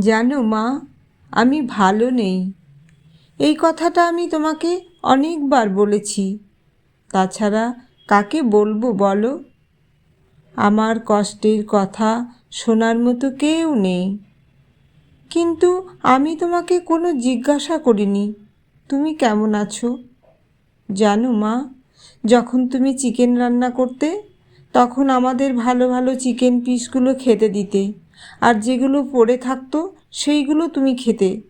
জানো মা, আমি ভালো নেই। এই কথাটা আমি তোমাকে অনেকবার বলেছি। তাছাড়া কাকে বলব বলো? আমার কষ্টের কথা শোনার মতো কেউ নেই। কিন্তু আমি তোমাকে কোনো জিজ্ঞাসা করিনি। তুমি কেমন আছো? জানো মা, যখন তুমি চিকেন রান্না করতে, তখন আমাদের ভালো ভালো চিকেন পিসগুলো খেতে দিতে। আর যেগুলো পড়ে থাকতো, সেইগুলো তুমি খেতে।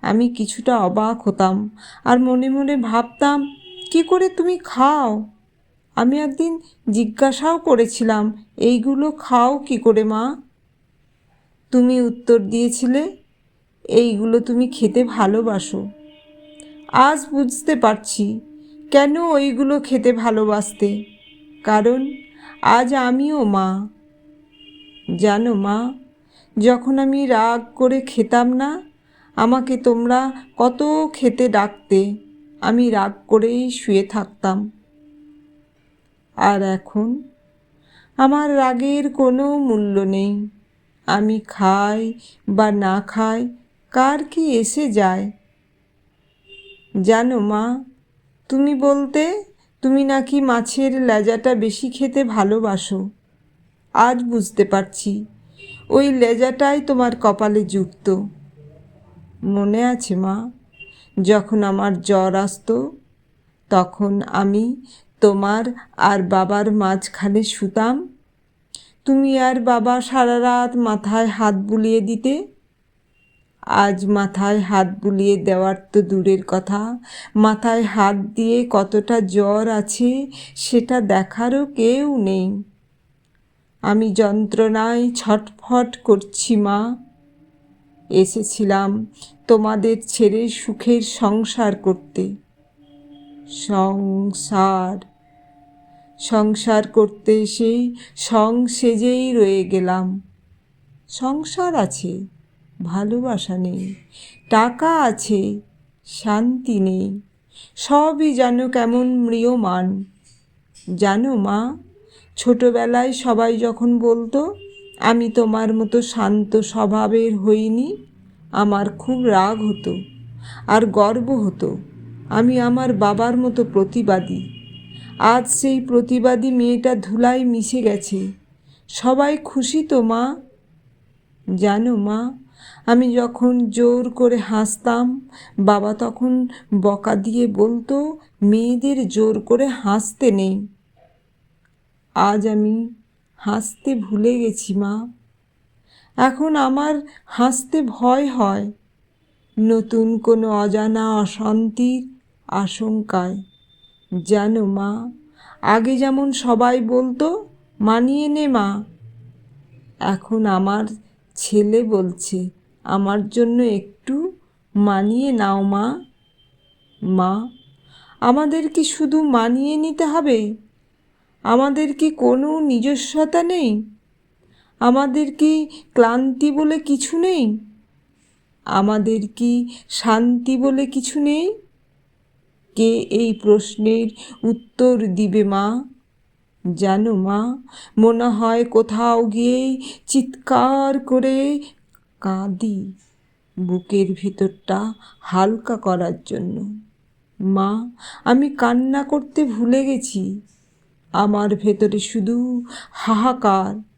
আমি কিছুটা অবাক হতাম আর মনে মনে ভাবতাম, কি করে তুমি খাও? আমি একদিন জিজ্ঞাসাও করেছিলাম, এইগুলো খাও কি করে, মা? তুমি উত্তর দিয়েছিলে, এইগুলো তুমি খেতে ভালোবাসো। আজ বুঝতে পারছি কেন ওইগুলো খেতে ভালোবাসতে। কারণ আজ আমিও মা। জানো মা, যখন আমি রাগ করে খেতাম না, আমাকে তোমরা কত খেতে ডাকতে, আমি রাগ করেই শুয়ে থাকতাম। আর এখন আমার রাগের কোনো মূল্য নেই। আমি খাই বা না খাই, কার কি এসে যায়? জানো মা, তুমি বলতে তুমি নাকি মাছের লেজাটা বেশি খেতে ভালোবাসো। আজ বুঝতে পারছি। ওই লেজাটাই তোমার কপালে যুক্ত। মনে আছে মা, যখন আমার জ্বর আসতো, তখন আমি তোমার আর বাবার মাঝখানে শুতাম। তুমি আর বাবা সারা রাত মাথায় হাত বুলিয়ে দিতে। আজ মাথায় হাত বুলিয়ে দেওয়ার তো দূরের কথা। মাথায় হাত দিয়ে কতটা জ্বর আছে, সেটা দেখারও কেউ নেই। আমি যন্ত্রণায় ছটফট করছি, মা। এসেছিলাম তোমাদের ছেড়ে সুখের সংসার করতে। সংসার সংসার করতে এসে সং সেজেই রয়ে গেলাম। সংসার আছে, ভালোবাসা নেই, টাকা আছে, শান্তি নেই, সবই যেন কেমন ম্রিয়মান। জানো মা ছোটবেলায় সবাই যখন বলতো, আমি তোমার মতো শান্ত স্বভাবের হইনি, আমার খুব রাগ হতো আর গর্ব হতো। আমি আমার বাবার মতো প্রতিবাদী। আজ সেই প্রতিবাদী মেয়েটা ধুলায় মিশে গেছে। সবাই খুশি তো, মা? জানো মা, আমি যখন জোর করে হাসতাম, বাবা তখন বকা দিয়ে বলতো, মেয়েদের জোর করে হাসতে নেই। আজ আমি হাসতে ভুলে গেছি, মা। এখন আমার হাসতে ভয় হয় নতুন কোনো অজানা অশান্তির আশঙ্কায়। জানো, মা, আগে যেমন সবাই বলতো, মানিয়ে নে, মা। এখন আমার ছেলে বলছে, আমার জন্য একটু মানিয়ে নাও, মা। মা আমাদের কি শুধু মানিয়ে নিতে হবে? আমাদের কি কোনো নিজস্বতা নেই? আমাদের কি ক্লান্তি বলে কিছু নেই? আমাদের কি শান্তি বলে কিছু নেই? কে এই প্রশ্নের উত্তর দিবে মা? জানো মা, মনে হয় কোথাও গিয়েই চিৎকার করে কাঁদি বুকের ভিতরটা হালকা করার জন্য। মা, আমি কান্না করতে ভুলে গেছি। আমার ভেতরে শুধু হাহাকার।